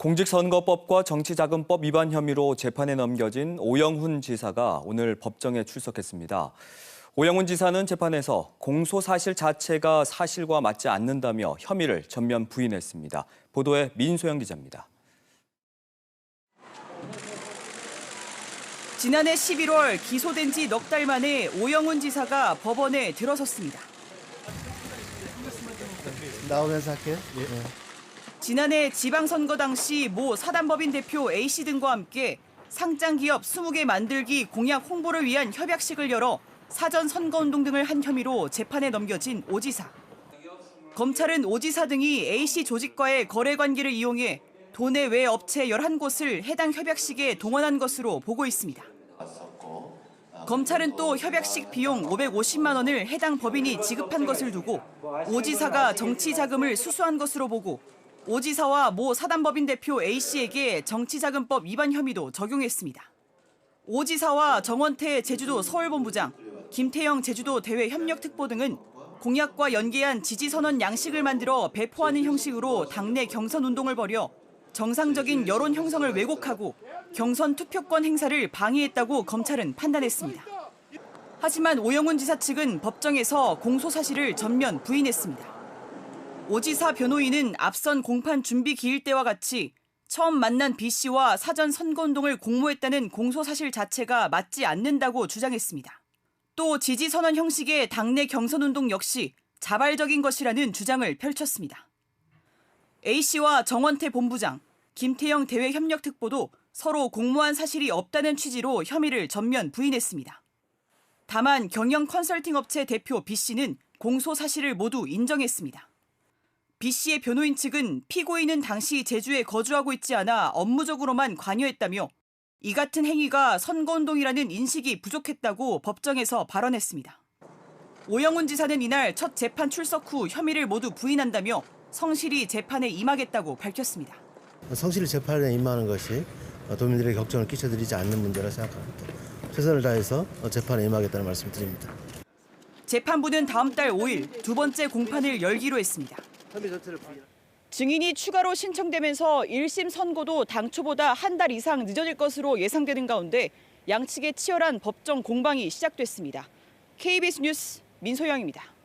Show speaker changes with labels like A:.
A: 공직선거법과 정치자금법 위반 혐의로 재판에 넘겨진 오영훈 지사가 오늘 법정에 출석했습니다. 오영훈 지사는 재판에서 공소 사실 자체가 사실과 맞지 않는다며 혐의를 전면 부인했습니다. 보도에 민소영 기자입니다.
B: 지난해 11월 기소된 지 넉 달 만에 오영훈 지사가 법원에 들어섰습니다.
C: 나오면서 할게요. 예.
B: 지난해 지방선거 당시 모 사단법인 대표 A씨 등과 함께 상장 기업 20개 만들기 공약 홍보를 위한 협약식을 열어 사전 선거운동 등을 한 혐의로 재판에 넘겨진 오 지사. 검찰은 오 지사 등이 A씨 조직과의 거래 관계를 이용해 도내 외 업체 11곳을 해당 협약식에 동원한 것으로 보고 있습니다. 검찰은 또 협약식 비용 550만 원을 해당 법인이 지급한 것을 두고 오 지사가 정치 자금을 수수한 것으로 보고 오 지사와 모 사단법인 대표 A씨에게 정치자금법 위반 혐의도 적용했습니다. 오 지사와 정원태 제주도 서울본부장, 김태영 제주도 대외협력특보 등은 공약과 연계한 지지선언 양식을 만들어 배포하는 형식으로 당내 경선 운동을 벌여 정상적인 여론 형성을 왜곡하고 경선 투표권 행사를 방해했다고 검찰은 판단했습니다. 하지만 오영훈 지사 측은 법정에서 공소 사실을 전면 부인했습니다. 오 지사 변호인은 앞선 공판 준비 기일 때와 같이 처음 만난 B 씨와 사전 선거운동을 공모했다는 공소 사실 자체가 맞지 않는다고 주장했습니다. 또 지지 선언 형식의 당내 경선 운동 역시 자발적인 것이라는 주장을 펼쳤습니다. A 씨와 정원태 본부장, 김태영 대외협력특보도 서로 공모한 사실이 없다는 취지로 혐의를 전면 부인했습니다. 다만 경영 컨설팅 업체 대표 B 씨는 공소 사실을 모두 인정했습니다. B 씨의 변호인 측은 피고인은 당시 제주에 거주하고 있지 않아 업무적으로만 관여했다며 이 같은 행위가 선거운동이라는 인식이 부족했다고 법정에서 발언했습니다. 오영훈 지사는 이날 첫 재판 출석 후 혐의를 모두 부인한다며 성실히 재판에 임하겠다고 밝혔습니다.
C: 성실 재판에 임하는 것이 도민들에게 걱정을 끼쳐드리지 않는 문제라 생각합니다. 최선을 다해서 재판에 임하겠다는 말씀 드립니다.
B: 재판부는 다음 달 5일 두 번째 공판을 열기로 했습니다. 증인이 추가로 신청되면서 1심 선고도 당초보다 한 달 이상 늦어질 것으로 예상되는 가운데 양측의 치열한 법정 공방이 시작됐습니다. KBS 뉴스 민소영입니다.